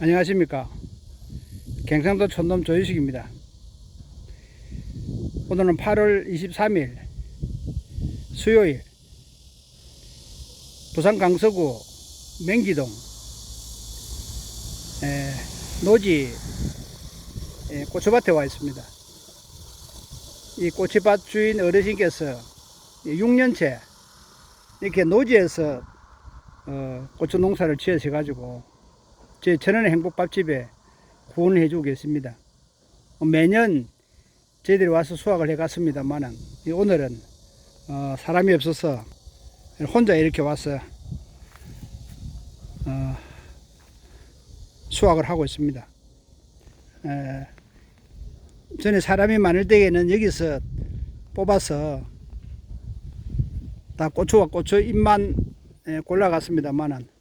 안녕하십니까. 경상도 촌놈 조유식입니다. 오늘은 8월 23일 수요일 부산 강서구 맹기동 에, 노지 에, 고추밭에 와 있습니다. 이 고추밭 주인 어르신께서 6년째 이렇게 노지에서 어, 고추 농사를 지으셔 가지고 제 천연의 행복밥집에 구원을 해주고 계십니다. 어, 매년 저희들이 와서 수확을 해 갔습니다만은 오늘은 어, 사람이 없어서 혼자 이렇게 와서 어, 수확을 하고 있습니다. 에, 전에 사람이 많을 때에는 여기서 뽑아서 다 고추와 고추 잎만 에, 골라갔습니다만은 예,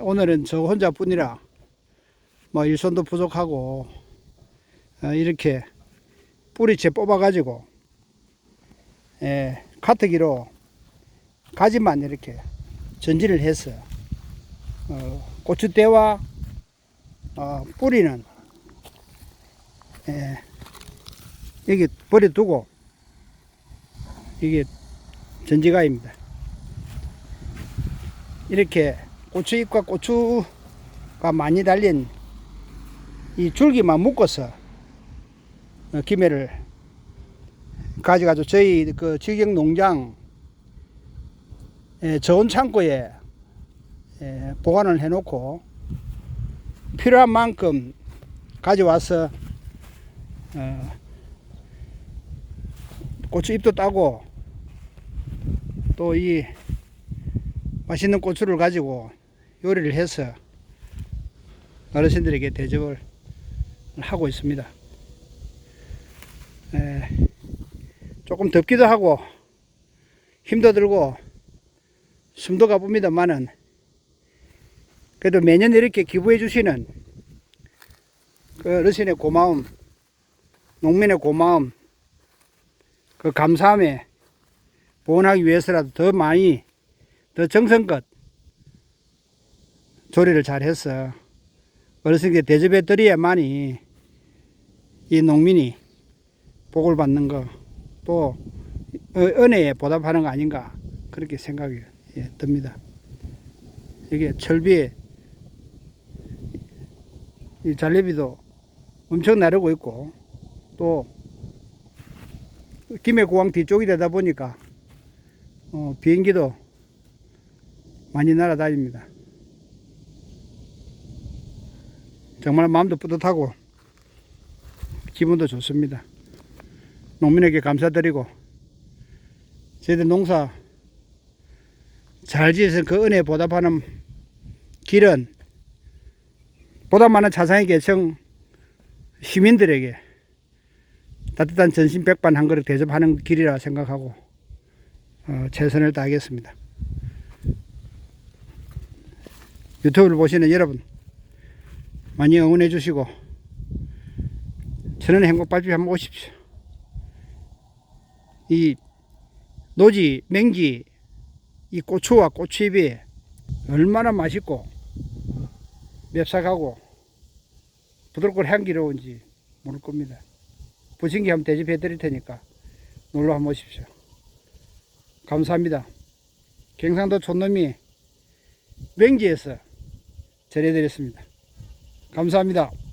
오늘은 저 혼자뿐이라 뭐 일손도 부족하고 어, 이렇게 뿌리채 뽑아가지고 예, 카트기로 가지만 이렇게 전지를 해서 어, 고추대와 어, 뿌리는 예, 여기 버려두고 이게 전지가입니다. 이렇게 고추잎과 고추가 많이 달린 이 줄기만 묶어서 어, 김해를 가져가지고 저희 그 직영 농장 저온 창고에 에, 보관을 해놓고 필요한 만큼 가져와서 어, 고추잎도 따고 또 이 맛있는 고추를 가지고 요리를 해서 어르신들에게 대접을 하고 있습니다. 에, 조금 덥기도 하고 힘도 들고 숨도 가쁩니다만은 그래도 매년 이렇게 기부해 주시는 그 어르신의 고마움, 농민의 고마움, 그 감사함에 보완하기 위해서라도 더 많이 더 정성껏 조리를 잘해서 어르신께 대접해 드려야만이 이 농민이 복을 받는 거 또 은혜에 보답하는 거 아닌가 그렇게 생각이 예, 듭니다. 이게 철비에 이 잘레비도 엄청 나르고 있고 또 김해공항 뒤쪽이 되다 보니까 어, 비행기도 많이 날아다닙니다. 정말 마음도 뿌듯하고 기분도 좋습니다. 농민에게 감사드리고 저희들 농사 잘 지어서 그 은혜 보답하는 길은 보다 많은 자상의 계층 시민들에게 따뜻한 전신 백반 한 그릇 대접하는 길이라 생각하고 어, 최선을 다하겠습니다. 유튜브를 보시는 여러분 많이 응원해 주시고 천연의 행복발집 한번 오십시오. 이 노지, 맹지, 이 고추와 고추잎이 얼마나 맛있고 맵싹하고 부드럽고 향기로운지 모를 겁니다. 부신기 한번 대접해 드릴 테니까 놀러 한번 오십시오. 감사합니다. 경상도 촌놈이 맹지에서 전해드렸습니다. 감사합니다.